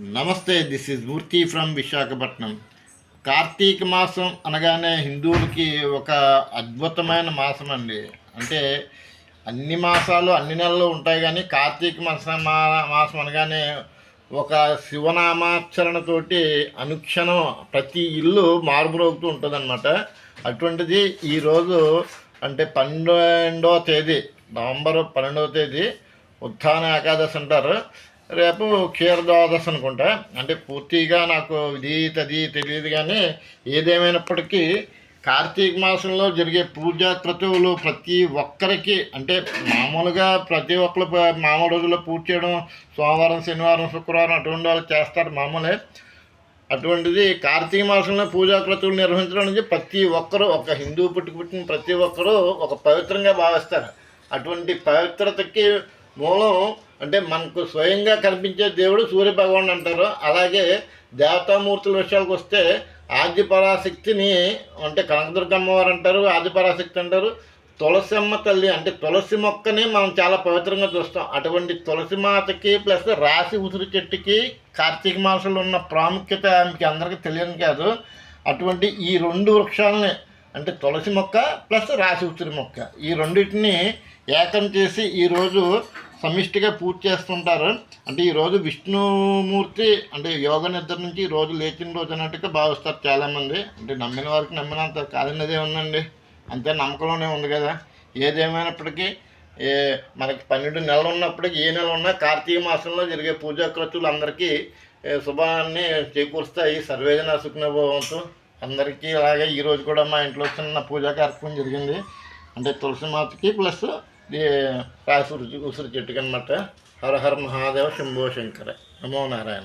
నమస్తే this is Murthy from Visakhapatnam Karthika మాసం అనగానే హిందువులకి ఒక అద్భుతమైన మాసం అండి అంటే అన్ని మాసాలు అన్ని నెలలు ఉంటాయి కానీ కార్తీక మాసం మా- మాసం అనగానే ఒక శివనామాచరణతోటి అనుక్షణం ప్రతి ఇల్లు మారుమ్రోగుతూ ఉంటుంది అటువంటిది ఈరోజు అంటే పన్నెండవ తేదీ నవంబర్ పన్నెండవ తేదీ ఉత్థాన ఏకాదశి అంటారు. రేపు క్షీరద్వాదశి అనుకుంటా. అంటే పూర్తిగా నాకు ఇది తది తెలియదు కానీ ఏదేమైనప్పటికీ కార్తీక మాసంలో జరిగే పూజా క్రతువులు ప్రతి ఒక్కరికి అంటే మామూలుగా ప్రతి ఒక్కరు మామూలు రోజుల్లో పూజ చేయడం సోమవారం శనివారం శుక్రవారం అటువంటి వాళ్ళు చేస్తారు మామూలే. అటువంటిది కార్తీక మాసంలో పూజా క్రతువులు నిర్వహించడం అనేది ప్రతి ఒక్కరూ ఒక హిందూ పుట్టుకు పుట్టిన ప్రతి ఒక్కరూ ఒక పవిత్రంగా భావిస్తారు. అటువంటి పవిత్రతకి మూలం అంటే మనకు స్వయంగా కనిపించే దేవుడు సూర్య భగవాన్ అంటారు. అలాగే దేవతామూర్తుల విషయాలకు వస్తే ఆదిపరాశక్తిని అంటే కనకదుర్గమ్మవారు అంటారు ఆదిపరాశక్తి అంటారు. తులసిమ్మ తల్లి అంటే తులసి మొక్కని మనం చాలా పవిత్రంగా చూస్తాం. అటువంటి తులసి మాతకి ప్లస్ రాశి ఉసిరి చెట్టుకి కార్తీక మాసంలో ఉన్న ప్రాముఖ్యత మీకు అందరికీ తెలియని కాదు. అటువంటి ఈ రెండు వృక్షాలని అంటే తులసి మొక్క ప్లస్ రాశి ఉసిరి మొక్క ఈ రెండింటిని ఏకం చేసి ఈరోజు సమిష్టిగా పూజ చేస్తుంటారు. అంటే ఈరోజు విష్ణుమూర్తి అంటే యోగ నిద్ర నుంచి రోజు లేచిన రోజు అన్నట్టుగా భావిస్తారు చాలామంది. అంటే నమ్మిన వారికి నమ్మినంత కాదన్నదే ఉందండి. అంతే నమ్మకంలోనే ఉంది కదా. ఏదేమైనప్పటికీ ఏ మనకి పన్నెండు నెలలు ఉన్నప్పటికీ ఏ నెల ఉన్నా కార్తీక మాసంలో జరిగే పూజా ఖర్చులు అందరికీ శుభాన్ని చేకూరుస్తాయి. సర్వేజన సుఖ్నభవంతు. అందరికీ అలాగే ఈరోజు కూడా మా ఇంట్లో చిన్న పూజా కార్యక్రమం జరిగింది. అంటే తులసి మాతకి ప్లస్ రాసి ఉసిరి ఉసిరి చెట్టుకి అనమాట హర హర మహాదేవ శంభో శంకర. నమో నారాయణ.